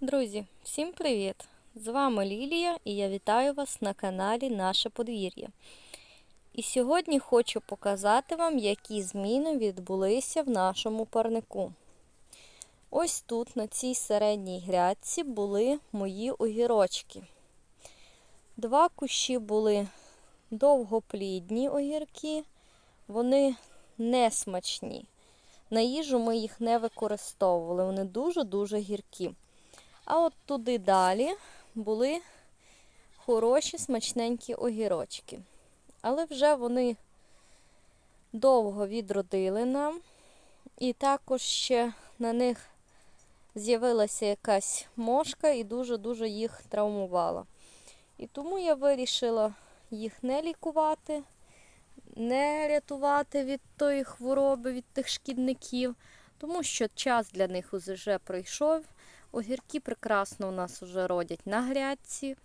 Друзі, всім привіт! З вами Лілія і я вітаю вас на каналі Наше подвір'я. І сьогодні хочу показати вам, які зміни відбулися в нашому парнику. Ось тут, на цій середній грядці, були мої огірочки. Два кущі були довгоплідні огірки, вони не смачні. На їжу ми їх не використовували, вони дуже-дуже гіркі. А от туди далі були хороші смачненькі огірочки. Але вже вони довго відродили нам, і також ще на них з'явилася якась мошка і дуже-дуже їх травмувала. І тому я вирішила їх не лікувати, не рятувати від тої хвороби, від тих шкідників, тому що час для них вже пройшов. Огірки прекрасно у нас вже родять на грядці.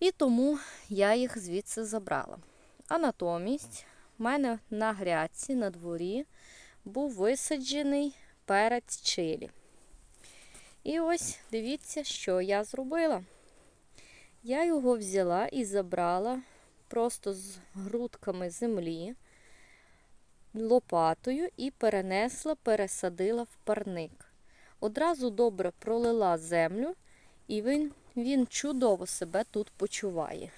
І тому я їх звідси забрала. А натомість в мене на грядці на дворі був висаджений перець чилі. І ось дивіться, що я зробила. Я його взяла і забрала просто з грудками землі, лопатою і перенесла, пересадила в парник. Одразу добре пролила землю, і він, він чудово себе тут почуває.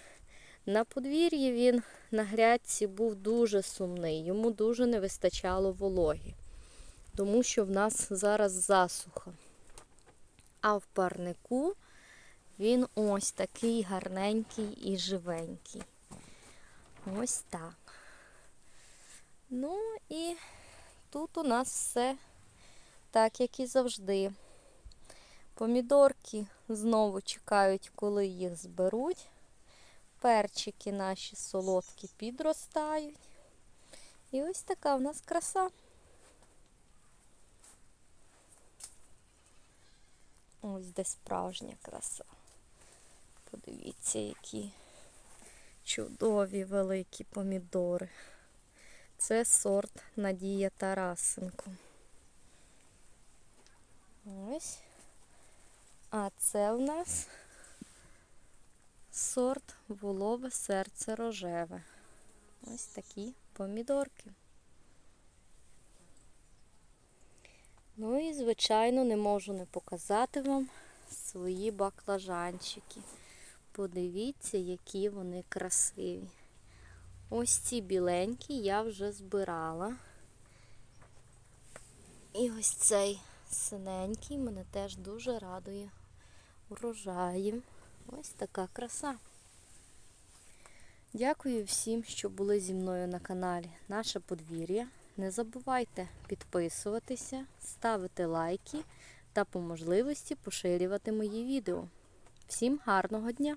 На подвір'ї він на грядці був дуже сумний, йому дуже не вистачало вологи, тому що в нас зараз засуха. А в парнику він ось такий гарненький і живенький. Ось так. Ну і тут у нас все так, як і завжди. Помідорки знову чекають, коли їх зберуть. Перчики наші солодкі підростають. І ось така в нас краса. Ось де справжня краса. Подивіться, які чудові великі помідори. Це сорт Надія Тарасенко. Ось. А це в нас сорт волове серце рожеве. Ось такі помідорки. Ну і, звичайно, не можу не показати вам свої баклажанчики. Подивіться, які вони красиві. Ось ці біленькі я вже збирала. І ось цей синенький мене теж дуже радує урожаєм. Ось така краса. Дякую всім, що були зі мною на каналі Наше подвір'я. Не забувайте підписуватися, ставити лайки та по можливості поширювати мої відео. Всім гарного дня!